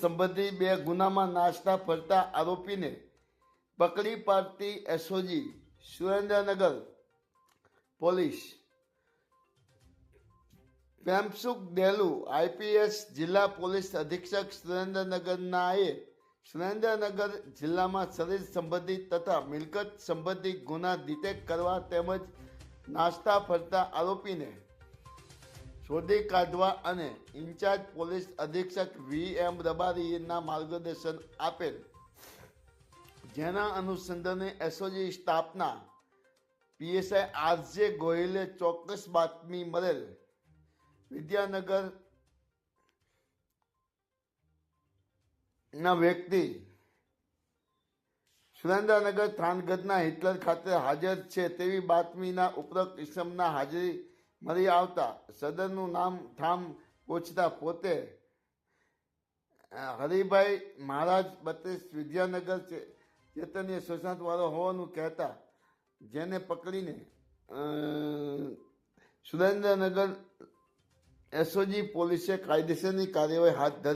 સંબંધી બે ગુનામાં નાસ્તા ફરતા આરોપીને પકડી પાડતી SOG Surendranagar police. Premsukh Delu, IPS જિલ્લા પોલીસ અધિક્ષક સુરેન્દ્રનગરના એ સુરેન્દ્રનગર જિલ્લામાં શરીર સંબંધિત તથા મિલકત સંબંધિત ગુના ડિટેક્ટ કરવા તેમજ નાસ્તા ફરતા આરોપીને શોધી કાઢવા અને ઇન્ચાર્જ પોલીસ અધિક્ષક વી એમ રબારીના માર્ગદર્શન આપેલ. જેના અનુસંધાને એસઓજી સ્ટાફના પીએસઆઈ આરજે ગોહિલે ચોક્કસ બાતમી મળેલ. વિદ્યાનગર ના વ્યક્તિ સુરેન્દ્રનગર થાનગઢના હિટલર ખાતે હાજર છે તેવી બાતમીના ઉપરોક્ત ઇસમના હાજરી મળી આવતા. સદનનું નામ ઠામ પૂછતા પોતે હરિભાઈ મહારાજ બત્રીસ વિદ્યાનગર ચેતન્ય સુશાંતવાળો હોવાનું કહેતા, જેને પકડીને સુરેન્દ્રનગર એસઓજી પોલીસે કાયદેસરની કાર્યવાહી હાથ ધરી.